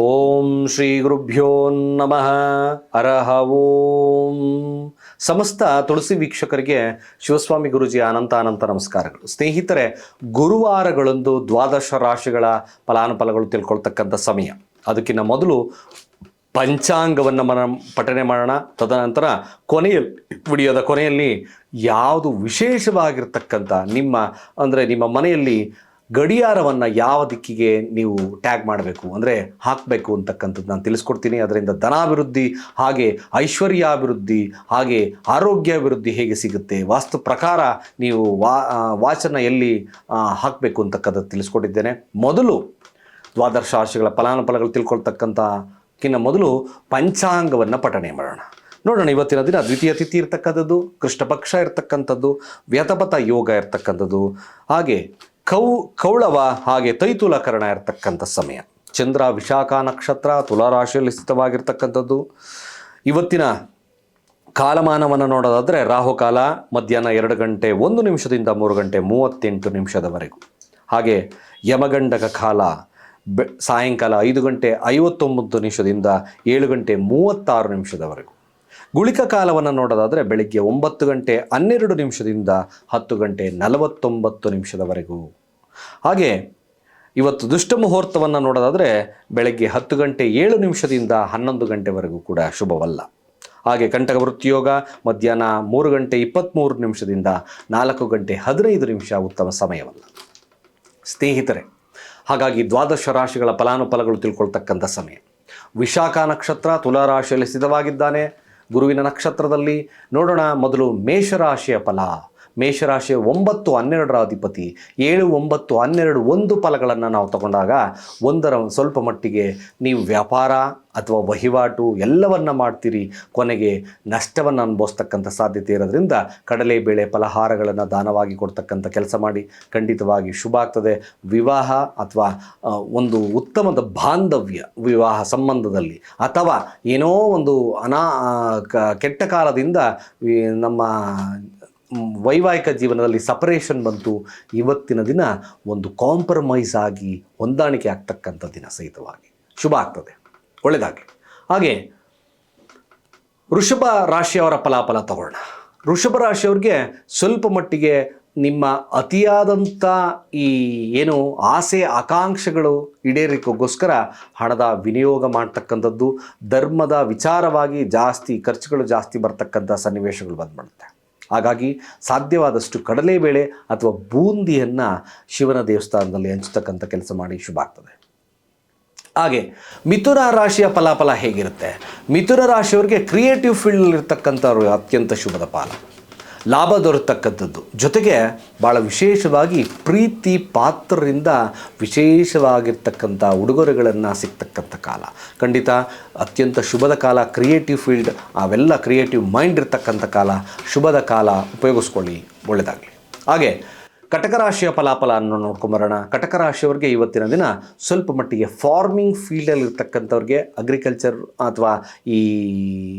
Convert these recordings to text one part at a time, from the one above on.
ಓಂ ಶ್ರೀ ಗುರುಭ್ಯೋ ನಮಃ. ಅರಹ ಓಂ. ಸಮಸ್ತ ತುಳಸಿ ವೀಕ್ಷಕರಿಗೆ ಶಿವಸ್ವಾಮಿ ಗುರುಜಿ ಅನಂತ ಅನಂತ ನಮಸ್ಕಾರಗಳು. ಸ್ನೇಹಿತರೆ, ಗುರುವಾರಗಳೊಂದು ದ್ವಾದಶ ರಾಶಿಗಳ ಫಲಾನುಫಲಗಳು ತಿಳ್ಕೊಳ್ತಕ್ಕಂಥ ಸಮಯ. ಅದಕ್ಕಿಂತ ಮೊದಲು ಪಂಚಾಂಗವನ್ನು ಮನ ಪಠನೆ ಮಾಡೋಣ. ತದನಂತರ ಕೊನೆಯಲ್ಲಿ ವಿಡಿಯೋದ ಕೊನೆಯಲ್ಲಿ ಯಾವುದು ವಿಶೇಷವಾಗಿರ್ತಕ್ಕಂಥ ನಿಮ್ಮ, ಅಂದರೆ ನಿಮ್ಮ ಮನೆಯಲ್ಲಿ ಗಡಿಯಾರವನ್ನು ಯಾವ ದಿಕ್ಕಿಗೆ ನೀವು ಟ್ಯಾಗ್ ಮಾಡಬೇಕು ಅಂದರೆ ಹಾಕಬೇಕು ಅಂತಕ್ಕಂಥದ್ದು ನಾನು ತಿಳಿಸ್ಕೊಡ್ತೀನಿ. ಅದರಿಂದ ಧನಾಭಿವೃದ್ಧಿ ಹಾಗೆ ಐಶ್ವರ್ಯಾಭಿವೃದ್ಧಿ ಹಾಗೆ ಆರೋಗ್ಯಾಭಿವೃದ್ಧಿ ಹೇಗೆ ಸಿಗುತ್ತೆ, ವಾಸ್ತು ಪ್ರಕಾರ ನೀವು ವಾ ವಾಚನ ಎಲ್ಲಿ ಹಾಕಬೇಕು ಅಂತಕ್ಕಂಥದ್ದು ತಿಳಿಸ್ಕೊಟ್ಟಿದ್ದೇನೆ. ಮೊದಲು ದ್ವಾದಶ ರಾಶಿಗಳ ಫಲಾನುಫಲಗಳು ತಿಳ್ಕೊಳ್ತಕ್ಕಂಥಕ್ಕಿಂತ ಮೊದಲು ಪಂಚಾಂಗವನ್ನು ಪಠಣೆ ಮಾಡೋಣ. ನೋಡೋಣ ಇವತ್ತಿನ ದಿನ ದ್ವಿತೀಯ ತಿಥಿ ಇರ್ತಕ್ಕಂಥದ್ದು, ಕೃಷ್ಣಪಕ್ಷ ಇರ್ತಕ್ಕಂಥದ್ದು, ವ್ಯತಪಥ ಯೋಗ ಇರ್ತಕ್ಕಂಥದ್ದು, ಹಾಗೆ ಕೌ, ಕೌಳವ ಹಾಗೆ ತೈತುಲಕರಣ ಇರತಕ್ಕಂಥ ಸಮಯ. ಚಂದ್ರ, ವಿಶಾಖ ನಕ್ಷತ್ರ, ತುಲಾರಾಶಿಯಲ್ಲಿ ಸ್ಥಿತವಾಗಿರ್ತಕ್ಕಂಥದ್ದು. ಇವತ್ತಿನ ಕಾಲಮಾನವನ್ನು ನೋಡೋದಾದರೆ ರಾಹುಕಾಲ, ಮಧ್ಯಾಹ್ನ ಎರಡು ಗಂಟೆ ಒಂದು ನಿಮಿಷದಿಂದ ಮೂರು ಗಂಟೆ ಮೂವತ್ತೆಂಟು ನಿಮಿಷದವರೆಗೂ. ಹಾಗೆ ಯಮಗಂಡಕ ಕಾಲ, ಬೆ, ಸಾಯಂಕಾಲ ಐದು ಗಂಟೆ ಐವತ್ತೊಂಬತ್ತು ನಿಮಿಷದಿಂದ ಏಳು ಗಂಟೆ ಮೂವತ್ತಾರು ನಿಮಿಷದವರೆಗೂ. ಗುಳಿಕ ಕಾಲವನ್ನು ನೋಡೋದಾದರೆ ಬೆಳಿಗ್ಗೆ ಒಂಬತ್ತು ಗಂಟೆ ಹನ್ನೆರಡು ನಿಮಿಷದಿಂದ ಹತ್ತು ಗಂಟೆ ನಲವತ್ತೊಂಬತ್ತು ನಿಮಿಷದವರೆಗೂ. ಹಾಗೆ ಇವತ್ತು ದುಷ್ಟ ಮುಹೂರ್ತವನ್ನು ನೋಡೋದಾದರೆ ಬೆಳಗ್ಗೆ ಹತ್ತು ಗಂಟೆ ಏಳು ನಿಮಿಷದಿಂದ ಹನ್ನೊಂದು ಗಂಟೆವರೆಗೂ ಕೂಡ ಶುಭವಲ್ಲ. ಹಾಗೆ ಕಂಟಕ ವೃತ್ತಿಯೋಗ ಮಧ್ಯಾಹ್ನ ಮೂರು ಗಂಟೆ ಇಪ್ಪತ್ತ್ಮೂರು ನಿಮಿಷದಿಂದ ನಾಲ್ಕು ಗಂಟೆ ಹದಿನೈದು ನಿಮಿಷ ಉತ್ತಮ ಸಮಯವಲ್ಲ. ಸ್ನೇಹಿತರೆ, ಹಾಗಾಗಿ ದ್ವಾದಶ ರಾಶಿಗಳ ಫಲಾನುಫಲಗಳು ತಿಳ್ಕೊಳ್ತಕ್ಕಂಥ ಸಮಯ. ವಿಶಾಖ ನಕ್ಷತ್ರ ತುಲಾರಾಶಿಯಲ್ಲಿ ಸ್ಥಿತವಾಗಿದ್ದಾನೆ. ಗುರುವಿನ ನಕ್ಷತ್ರದಲ್ಲಿ ನೋಡೋಣ ಮೊದಲು ಮೇಷರಾಶಿಯ ಫಲ. ಮೇಷರಾಶಿಯ ಒಂಬತ್ತು ಹನ್ನೆರಡರ ಅಧಿಪತಿ, ಏಳು ಒಂಬತ್ತು ಹನ್ನೆರಡು ಒಂದು ಫಲಗಳನ್ನು ನಾವು ತಗೊಂಡಾಗ ಒಂದರ ಸ್ವಲ್ಪ ಮಟ್ಟಿಗೆ ನೀವು ವ್ಯಾಪಾರ ಅಥವಾ ವಹಿವಾಟು ಎಲ್ಲವನ್ನ ಮಾಡ್ತೀರಿ. ಕೊನೆಗೆ ನಷ್ಟವನ್ನು ಅನುಭವಿಸ್ತಕ್ಕಂಥ ಸಾಧ್ಯತೆ ಇರೋದ್ರಿಂದ ಕಡಲೆಬೇಳೆ ಫಲಹಾರಗಳನ್ನು ದಾನವಾಗಿ ಕೊಡ್ತಕ್ಕಂಥ ಕೆಲಸ ಮಾಡಿ. ಖಂಡಿತವಾಗಿ ಶುಭ ಆಗ್ತದೆ. ವಿವಾಹ ಅಥವಾ ಒಂದು ಉತ್ತಮದ ಬಾಂಧವ್ಯ ವಿವಾಹ ಸಂಬಂಧದಲ್ಲಿ ಅಥವಾ ಏನೋ ಒಂದು ಅನಾ ಕೆಟ್ಟ ಕಾಲದಿಂದ ನಮ್ಮ ವೈವಾಹಿಕ ಜೀವನದಲ್ಲಿ ಸಪರೇಷನ್ ಬಂತು. ಇವತ್ತಿನ ದಿನ ಒಂದು ಕಾಂಪ್ರಮೈಸ್ ಆಗಿ ಹೊಂದಾಣಿಕೆ ಆಗ್ತಕ್ಕಂಥ ದಿನ ಸಹಿತವಾಗಿ. ಶುಭ ಆಗ್ತದೆ. ಒಳ್ಳೆಯದಾಗಿ ಹಾಗೆ, ವೃಷಭ ರಾಶಿಯವರ ಫಲಾಫಲ ತಗೊಳ್ಳೋಣ ವೃಷಭ ರಾಶಿಯವ್ರಿಗೆ ಸ್ವಲ್ಪ ಮಟ್ಟಿಗೆ ನಿಮ್ಮ ಅತಿಯಾದಂಥ ಈ ಏನು ಆಸೆ, ಆಕಾಂಕ್ಷೆಗಳು ಈಡೇರಿಕೋಗೋಸ್ಕರ ಹಣದ ವಿನಿಯೋಗ ಮಾಡ್ತಕ್ಕಂಥದ್ದು, ಧರ್ಮದ ವಿಚಾರವಾಗಿ ಜಾಸ್ತಿ, ಖರ್ಚುಗಳು ಜಾಸ್ತಿ ಬರ್ತಕ್ಕಂಥ ಸನ್ನಿವೇಶಗಳು ಬಂದ್ಬಿಡುತ್ತೆ. ಹಾಗಾಗಿ ಸಾಧ್ಯವಾದಷ್ಟು ಕಡಲೆಬೇಳೆ ಅಥವಾ ಬೂಂದಿಯನ್ನು ಶಿವನ ದೇವಸ್ಥಾನದಲ್ಲಿ ಹಂಚತಕ್ಕಂಥ ಕೆಲಸ ಮಾಡಿ ಶುಭ ಆಗ್ತದೆ. ಹಾಗೆ ಮಿಥುನ ರಾಶಿಯ ಫಲಾಫಲ ಹೇಗಿರುತ್ತೆ? ಮಿಥುನ ರಾಶಿಯವರಿಗೆ ಕ್ರಿಯೇಟಿವ್ ಫೀಲ್ಡ್ ಇರ್ತಕ್ಕಂಥವ್ರು ಅತ್ಯಂತ ಶುಭದ ಪಾಲ. ಲಾಭ ದೊರೆತಕ್ಕಂಥದ್ದು ಜೊತೆಗೆ ಭಾಳ ವಿಶೇಷವಾಗಿ ಪ್ರೀತಿ ಪಾತ್ರರಿಂದ ವಿಶೇಷವಾಗಿರ್ತಕ್ಕಂಥ ಉಡುಗೊರೆಗಳನ್ನು ಸಿಗ್ತಕ್ಕಂಥ ಕಾಲ. ಖಂಡಿತ ಅತ್ಯಂತ ಶುಭದ ಕಾಲ ಕ್ರಿಯೇಟಿವ್ ಫೀಲ್ಡ್ ಅವೆಲ್ಲ ಕ್ರಿಯೇಟಿವ್ ಮೈಂಡ್ ಇರ್ತಕ್ಕಂಥ ಕಾಲ, ಶುಭದ ಕಾಲ ಉಪಯೋಗಿಸ್ಕೊಳ್ಳಿ ಒಳ್ಳೆಯದಾಗಲಿ ಹಾಗೆ ಕಟಕ ರಾಶಿಯ ಫಲಾಫಲವನ್ನು ನೋಡ್ಕೊಂಬರೋಣ ಕಟಕ ರಾಶಿಯವರಿಗೆ ಇವತ್ತಿನ ದಿನ ಸ್ವಲ್ಪ ಮಟ್ಟಿಗೆ ಫಾರ್ಮಿಂಗ್ ಫೀಲ್ಡಲ್ಲಿ ಇರ್ತಕ್ಕಂಥವ್ರಿಗೆ ಅಗ್ರಿಕಲ್ಚರ್ ಅಥವಾ ಈ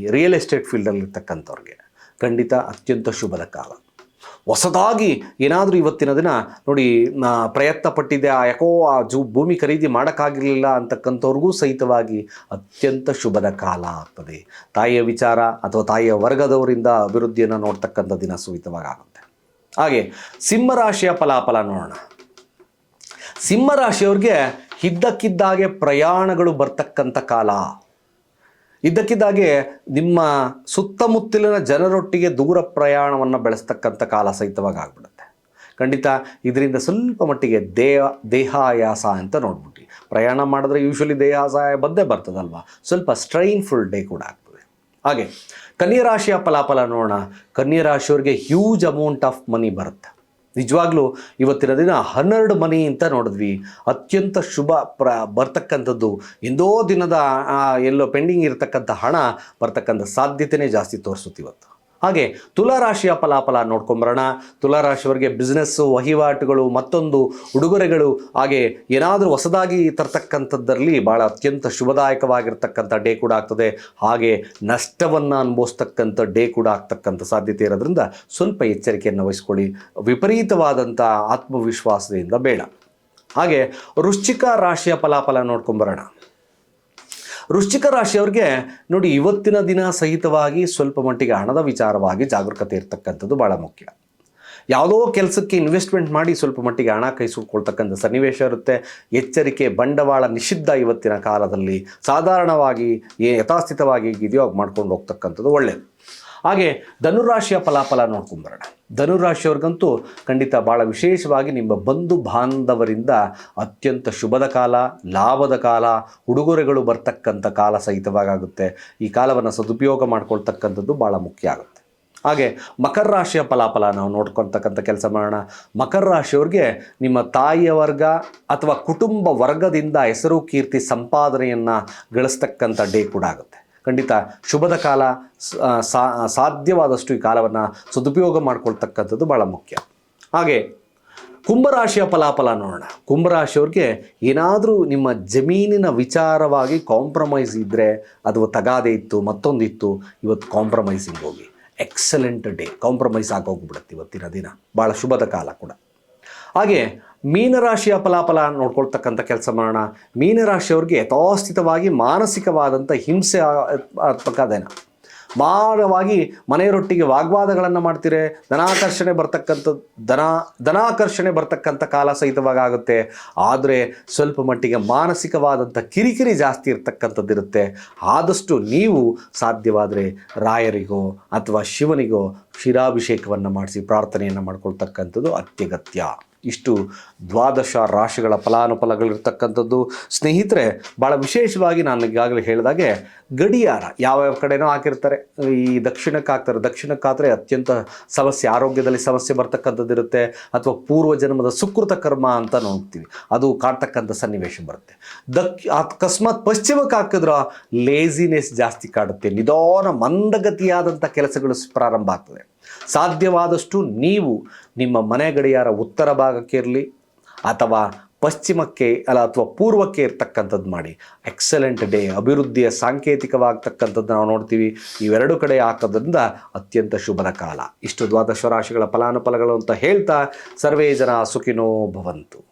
ರಿಯಲ್ ಎಸ್ಟೇಟ್ ಫೀಲ್ಡಲ್ಲಿ ಇರ್ತಕ್ಕಂಥವ್ರಿಗೆ. ಖಂಡಿತ ಅತ್ಯಂತ ಶುಭದ ಕಾಲ. ಹೊಸದಾಗಿ ಏನಾದರೂ ಇವತ್ತಿನ ದಿನ ನೋಡಿ ಪ್ರಯತ್ನ ಪಟ್ಟಿದ್ದೆ ಆ ಯಾಕೋ ಆ ಜೂ ಭೂಮಿ ಖರೀದಿ ಮಾಡೋಕ್ಕಾಗಿರಲಿಲ್ಲ ಅಂತಕ್ಕಂಥವ್ರಿಗೂ ಸಹಿತವಾಗಿ ಅತ್ಯಂತ ಶುಭದ ಕಾಲ ಆಗ್ತದೆ. ತಾಯಿಯ ವಿಚಾರ ಅಥವಾ ತಾಯಿಯ ವರ್ಗದವರಿಂದ ಅಭಿವೃದ್ಧಿಯನ್ನು ನೋಡ್ತಕ್ಕಂಥ ದಿನ ಸುಹಿತವಾಗಿ ಆಗುತ್ತೆ. ಹಾಗೆ ಸಿಂಹರಾಶಿಯ ಫಲಾಫಲ ನೋಡೋಣ. ಸಿಂಹರಾಶಿಯವ್ರಿಗೆ ಇದ್ದಕ್ಕಿದ್ದಾಗೆ ಪ್ರಯಾಣಗಳು ಬರ್ತಕ್ಕಂಥ ಕಾಲ. ಇದ್ದಕ್ಕಿದ್ದಾಗೆ ನಿಮ್ಮ ಸುತ್ತಮುತ್ತಲಿನ ಜನರೊಟ್ಟಿಗೆ ದೂರ ಪ್ರಯಾಣವನ್ನು ಬೆಳೆಸ್ತಕ್ಕಂಥ ಕಾಲ ಸಹಿತವಾಗಿ ಆಗ್ಬಿಡುತ್ತೆ. ಖಂಡಿತ ಇದರಿಂದ ಸ್ವಲ್ಪ ಮಟ್ಟಿಗೆ ದೇಹ, ದೇಹಾಯಾಸ ಅಂತ ನೋಡ್ಬಿಟ್ಟು. ಪ್ರಯಾಣ ಮಾಡಿದ್ರೆ ಯೂಶ್ವಲಿ ದೇಹಾಸ ಬದ್ದೇ ಬರ್ತದಲ್ವ? ಸ್ವಲ್ಪ ಸ್ಟ್ರೈನ್ಫುಲ್ ಡೇ ಕೂಡ ಆಗ್ತದೆ. ಹಾಗೆ, ಕನ್ಯಾ ರಾಶಿಯ ಫಲಾಫಲ ನೋಡೋಣ. ಕನ್ಯಾ ರಾಶಿಯವ್ರಿಗೆ ಹ್ಯೂಜ್ ಅಮೌಂಟ್ ಆಫ್ ಮನಿ ಬರುತ್ತೆ. ನಿಜವಾಗ್ಲೂ ಇವತ್ತಿನ ದಿನ ಹನ್ನೆರಡು ಮನಿ ಅಂತ ನೋಡಿದ್ವಿ. ಅತ್ಯಂತ ಶುಭ ಪ್ರ ಬರ್ತಕ್ಕಂಥದ್ದು. ಎಂದೋ ದಿನದ ಎಲ್ಲೋ ಪೆಂಡಿಂಗ್ ಇರತಕ್ಕಂಥ ಹಣ ಬರ್ತಕ್ಕಂಥ ಸಾಧ್ಯತೆನೇ ಜಾಸ್ತಿ ತೋರಿಸುತ್ತೆ ಇವತ್ತು. ಹಾಗೆ ತುಲಾರಾಶಿಯ ಫಲಾಫಲ ನೋಡ್ಕೊಂಬರೋಣ ತುಲಾರಾಶಿಯವರಿಗೆ ಬಿಸ್ನೆಸ್ಸು ವಹಿವಾಟುಗಳು, ಮತ್ತೊಂದು ಉಡುಗೊರೆಗಳು, ಹಾಗೆ ಏನಾದರೂ ಹೊಸದಾಗಿ ತರ್ತಕ್ಕಂಥದ್ದರಲ್ಲಿ ಭಾಳ ಅತ್ಯಂತ ಶುಭದಾಯಕವಾಗಿರ್ತಕ್ಕಂಥ ಡೇ ಕೂಡ ಆಗ್ತದೆ. ಹಾಗೆ ನಷ್ಟವನ್ನು ಅನುಭವಿಸ್ತಕ್ಕಂಥ ಡೇ ಕೂಡ ಆಗ್ತಕ್ಕಂಥ ಸಾಧ್ಯತೆ ಇರೋದ್ರಿಂದ ಸ್ವಲ್ಪ ಎಚ್ಚರಿಕೆಯನ್ನು ವಹಿಸ್ಕೊಳ್ಳಿ. ವಿಪರೀತವಾದಂಥ ಆತ್ಮವಿಶ್ವಾಸದಿಂದ ಬೇಡ. ಹಾಗೆ ವೃಶ್ಚಿಕ ರಾಶಿಯ ಫಲಾಫಲ ನೋಡ್ಕೊಂಬರೋಣ ವೃಶ್ಚಿಕ ರಾಶಿಯವ್ರಿಗೆ ನೋಡಿ ಇವತ್ತಿನ ದಿನ ಸಹಿತವಾಗಿ ಸ್ವಲ್ಪ ಮಟ್ಟಿಗೆ ಹಣದ ವಿಚಾರವಾಗಿ ಜಾಗರೂಕತೆ ಇರತಕ್ಕಂಥದ್ದು ಭಾಳ ಮುಖ್ಯ. ಯಾವುದೋ ಕೆಲಸಕ್ಕೆ ಇನ್ವೆಸ್ಟ್ಮೆಂಟ್ ಮಾಡಿ ಸ್ವಲ್ಪ ಮಟ್ಟಿಗೆ ಹಣ ಕೈ ಸುಟ್ಕೊಳ್ತಕ್ಕಂಥ ಸನ್ನಿವೇಶ ಇರುತ್ತೆ. ಎಚ್ಚರಿಕೆ, ಬಂಡವಾಳ ನಿಷಿದ್ಧ ಇವತ್ತಿನ ಕಾಲದಲ್ಲಿ ಸಾಧಾರಣವಾಗಿ ಯಥಾಸ್ಥಿತವಾಗಿ ಇದೆಯೋ ಮಾಡ್ಕೊಂಡು ಹೋಗ್ತಕ್ಕಂಥದ್ದು ಒಳ್ಳೆಯದು ಹಾಗೆ ಧನುರಾಶಿಯ ಫಲಾಫಲ ನೋಡ್ಕೊಂಬರೋಣ ಧನುರಾಶಿಯವ್ರಿಗಂತೂ ಖಂಡಿತ ಭಾಳ ವಿಶೇಷವಾಗಿ ನಿಮ್ಮ ಬಂಧು ಬಾಂಧವರಿಂದ ಅತ್ಯಂತ ಶುಭದ ಕಾಲ, ಲಾಭದ ಕಾಲ, ಉಡುಗೊರೆಗಳು ಬರ್ತಕ್ಕಂಥ ಕಾಲ ಸಹಿತವಾಗುತ್ತೆ ಈ ಕಾಲವನ್ನು ಸದುಪಯೋಗ ಮಾಡ್ಕೊಳ್ತಕ್ಕಂಥದ್ದು ಭಾಳ ಮುಖ್ಯ ಆಗುತ್ತೆ. ಹಾಗೆ ಮಕರ ರಾಶಿಯ ಫಲಾಫಲ ನಾವು ನೋಡ್ಕೊತಕ್ಕಂಥ ಕೆಲಸ ಮಾಡೋಣ. ಮಕರ ರಾಶಿಯವ್ರಿಗೆ ನಿಮ್ಮ ತಾಯಿಯ ವರ್ಗ ಅಥವಾ ಕುಟುಂಬ ವರ್ಗದಿಂದ ಹೆಸರು ಕೀರ್ತಿ ಸಂಪಾದನೆಯನ್ನು ಗಳಿಸ್ತಕ್ಕಂಥ ಡೇ ಕೂಡ ಆಗುತ್ತೆ. ಖಂಡಿತ ಶುಭದ ಕಾಲ ಸಾಧ್ಯವಾದಷ್ಟು ಈ ಕಾಲವನ್ನು ಸದುಪಯೋಗ ಮಾಡ್ಕೊಳ್ತಕ್ಕಂಥದ್ದು ಭಾಳ ಮುಖ್ಯ. ಹಾಗೆ ಕುಂಭರಾಶಿಯ ಫಲಾಫಲ ನೋಡೋಣ. ಕುಂಭರಾಶಿಯವ್ರಿಗೆ ಏನಾದರೂ ನಿಮ್ಮ ಜಮೀನಿನ ವಿಚಾರವಾಗಿ ಕಾಂಪ್ರಮೈಸ್ ಇದ್ದರೆ ಅದು ತಗಾದೆ ಇತ್ತು, ಮತ್ತೊಂದಿತ್ತು, ಇವತ್ತು ಕಾಂಪ್ರಮೈಸಿಂಗ್ ಹೋಗಿ. ಎಕ್ಸಲೆಂಟ್ ಡೇ ಕಾಂಪ್ರಮೈಸ್ ಆಗೋಗ್ಬಿಡುತ್ತೆ ಇವತ್ತಿನ ದಿನ. ಭಾಳ ಶುಭದ ಕಾಲ ಕೂಡ. ಹಾಗೆ ಮೀನರಾಶಿಯ ಫಲಾಫಲ ನೋಡ್ಕೊಳ್ತಕ್ಕಂಥ ಕೆಲಸ ಮಾಡೋಣ. ಮೀನರಾಶಿಯವ್ರಿಗೆ ಯಥಾಸ್ಥಿತವಾಗಿ ಮಾನಸಿಕವಾದಂಥ ಹಿಂಸೆ ಆ- ಆತ್ಮಕ ದಿನ ಮಾರವಾಗಿ ಮನೆಯವರೊಟ್ಟಿಗೆ ವಾಗ್ವಾದಗಳನ್ನು ಮಾಡ್ತೀರಿ. ಧನಾಕರ್ಷಣೆ ಬರ್ತಕ್ಕಂಥದ್ದು ಧನ, ಧನಾಕರ್ಷಣೆ ಬರ್ತಕ್ಕಂಥ ಕಾಲ ಸಹಿತವಾಗಿ ಆಗುತ್ತೆ. ಆದರೆ ಸ್ವಲ್ಪ ಮಟ್ಟಿಗೆ ಮಾನಸಿಕವಾದಂಥ ಕಿರಿಕಿರಿ ಜಾಸ್ತಿ ಇರ್ತಕ್ಕಂಥದ್ದು ಇರುತ್ತೆ. ಆದಷ್ಟು ನೀವು ಸಾಧ್ಯವಾದರೆ ರಾಯರಿಗೋ ಅಥವಾ ಶಿವನಿಗೋ ಕ್ಷೀರಾಭಿಷೇಕವನ್ನು ಮಾಡಿಸಿ ಪ್ರಾರ್ಥನೆಯನ್ನು ಮಾಡ್ಕೊಳ್ತಕ್ಕಂಥದ್ದು ಅತ್ಯಗತ್ಯ. ಇಷ್ಟು ದ್ವಾದಶ ರಾಶಿಗಳ ಫಲಾನುಫಲಗಳಿರ್ತಕ್ಕಂಥದ್ದು. ಸ್ನೇಹಿತರೆ ಭಾಳ ವಿಶೇಷವಾಗಿ ನಾನು ಈಗಾಗಲೇ ಹೇಳಿದಾಗೆ ಗಡಿಯಾರ ಯಾವ್ಯಾವ ಕಡೆನೋ ಹಾಕಿರ್ತಾರೆ. ಈ ದಕ್ಷಿಣಕ್ಕೆ ಹಾಕ್ತಾರೆ. ದಕ್ಷಿಣಕ್ಕೆ ಹಾಕಿದ್ರೆ ಅತ್ಯಂತ ಸಮಸ್ಯೆ, ಆರೋಗ್ಯದಲ್ಲಿ ಸಮಸ್ಯೆ ಬರ್ತಕ್ಕಂಥದ್ದು ಇರುತ್ತೆ. ಅಥವಾ ಪೂರ್ವ ಜನ್ಮದ ಸುಕೃತ ಕರ್ಮ ಅಂತ ನೋಡ್ತೀವಿ. ಅದು ಕಾಡ್ತಕ್ಕಂಥ ಸನ್ನಿವೇಶ ಬರುತ್ತೆ. ದಕ್ ಅಕಸ್ಮಾತ್ ಪಶ್ಚಿಮಕ್ಕೆ ಹಾಕಿದ್ರೆ ಲೇಸಿನೆಸ್ ಜಾಸ್ತಿ ಕಾಡುತ್ತೆ. ನಿಧಾನ ಮಂದಗತಿಯಾದಂಥ ಕೆಲಸಗಳು ಪ್ರಾರಂಭ ಆಗ್ತದೆ. ಸಾಧ್ಯವಾದಷ್ಟು ನೀವು ನಿಮ್ಮ ಮನೆ ಗಡಿಯಾರ ಉತ್ತರ ಭಾಗಕ್ಕೆ ಇರಲಿ ಅಥವಾ ಪಶ್ಚಿಮಕ್ಕೆ ಅಲ್ಲ ಅಥವಾ ಪೂರ್ವಕ್ಕೆ ಇರ್ತಕ್ಕಂಥದ್ದು ಮಾಡಿ. ಎಕ್ಸಲೆಂಟ್ ಡೇ ಅಭಿವೃದ್ಧಿಯ ಸಾಂಕೇತಿಕವಾಗ್ತಕ್ಕಂಥದ್ದು ನಾವು ನೋಡ್ತೀವಿ. ಇವೆರಡು ಕಡೆ ಹಾಕೋದ್ರಿಂದ ಅತ್ಯಂತ ಶುಭದ ಕಾಲ. ಇಷ್ಟು ದ್ವಾದಶ ರಾಶಿಗಳ ಫಲಾನುಫಲಗಳು ಅಂತ ಹೇಳ್ತಾ ಸರ್ವೇ ಜನ ಸುಖಿನೋ ಭವಂತು.